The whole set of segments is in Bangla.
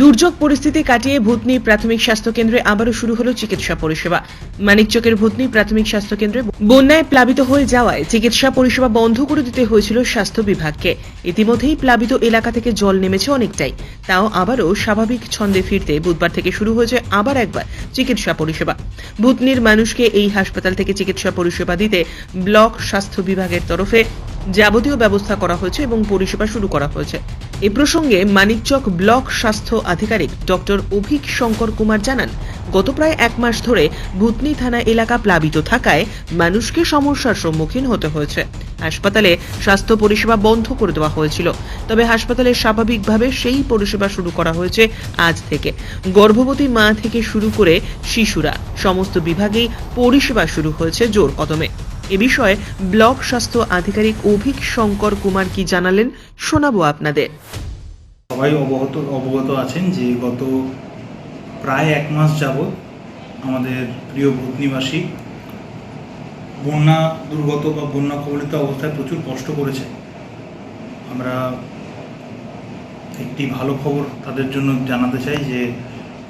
দুর্যোগ পরিস্থিতি কাটিয়ে ভূতনি প্রাথমিক স্বাস্থ্য কেন্দ্রে আবারও শুরু হলো চিকিৎসা পরিষেবা। মানিকচকের ভূতনি প্রাথমিক স্বাস্থ্য কেন্দ্রে বন্যায় প্লাবিত হয়ে যাওয়ায় চিকিৎসা পরিষেবা বন্ধ করে দিতে হয়েছিল স্বাস্থ্য বিভাগকে। ইতিমধ্যেই প্লাবিত এলাকা থেকে জল নেমেছে অনেকটাই। তাও আবারও স্বাভাবিক ছন্দে ফিরতে বুধবার থেকে শুরু হয়েছে আবার একবার চিকিৎসা পরিষেবা। ভূতনির মানুষকে এই হাসপাতাল থেকে চিকিৎসা পরিষেবা দিতে ব্লক স্বাস্থ্য বিভাগের তরফে যাবতীয় ব্যবস্থা করা হয়েছে এবং পরিষেবা শুরু করা হয়েছে। এ প্রসঙ্গে মানিকচক ব্লক স্বাস্থ্য আধিকারিক ডক্টর অভিক শঙ্কর কুমার জানান, গত প্রায় এক মাস ধরে ভূতনি থানা এলাকা প্লাবিত থাকায় মানুষকে সমস্যার সম্মুখীন হতে হয়েছে। হাসপাতালে স্বাস্থ্য পরিষেবা বন্ধ করে দেওয়া হয়েছিল। তবে হাসপাতালে স্বাভাবিকভাবে সেই পরিষেবা শুরু করা হয়েছে আজ থেকে। গর্ভবতী মা থেকে শুরু করে শিশুরা, সমস্ত বিভাগেই পরিষেবা শুরু হয়েছে জোর কদমে। এ বিষয়ে ব্লক স্বাস্থ্য আধিকারিক অভিক শঙ্কর কুমার কি জানালেন, শোনাবো আপনাদের। সবাই অবগত অবগত আছেন যে গত প্রায় এক মাস যাবৎ আমাদের প্রিয় ভূতনিবাসী বন্যা দুর্গত বা বন্যা কবলিত অবস্থায় প্রচুর কষ্ট করেছে। আমরা একটি ভালো খবর তাদের জন্য জানাতে চাই যে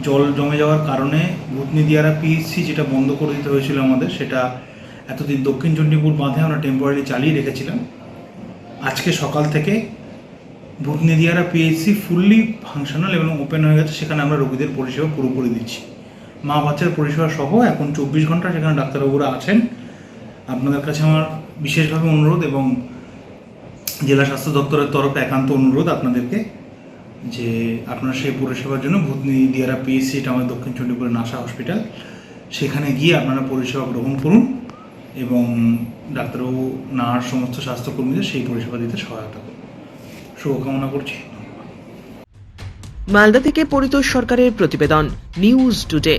জল জমে যাওয়ার কারণে ভূতনি দিয়ারা পিএইচসি যেটা বন্ধ করে দিতে হয়েছিল আমাদের, সেটা এতদিন দক্ষিণ চণ্ডীপুর বাঁধে আমরা টেম্পোরারি চালিয়ে রেখেছিলাম। আজকে সকাল থেকে ভূতনিদিয়ারা পিএইচসি ফুললি ফাংশনাল এবং ওপেন হয়ে গেছে, সেখানে আমরা রোগীদের পরিষেবা পুরোপুরি দিচ্ছি। মা বাচ্চার পরিষেবা সহ এখন চব্বিশ ঘণ্টা সেখানে ডাক্তারবাবুরা আছেন। আপনাদের কাছে আমার বিশেষভাবে অনুরোধ এবং জেলা স্বাস্থ্য দপ্তরের তরফে একান্ত অনুরোধ আপনাদেরকে যে আপনারা সেই পরিষেবার জন্য ভূতনি দিয়ারা পিএসসি এটা আমাদের দক্ষিণ চণ্ডীপুরের নাসা হসপিটাল, সেখানে গিয়ে আপনারা পরিষেবা গ্রহণ করুন। এবং ডাক্তারবাবু, নার্স, সমস্ত স্বাস্থ্যকর্মীদের সেই পরিষেবা দিতে সহায়তা করবে শুভকামনা করছি মালদা থেকে পরিতোষ সরকারের প্রতিবেদন, নিউজ টুডে।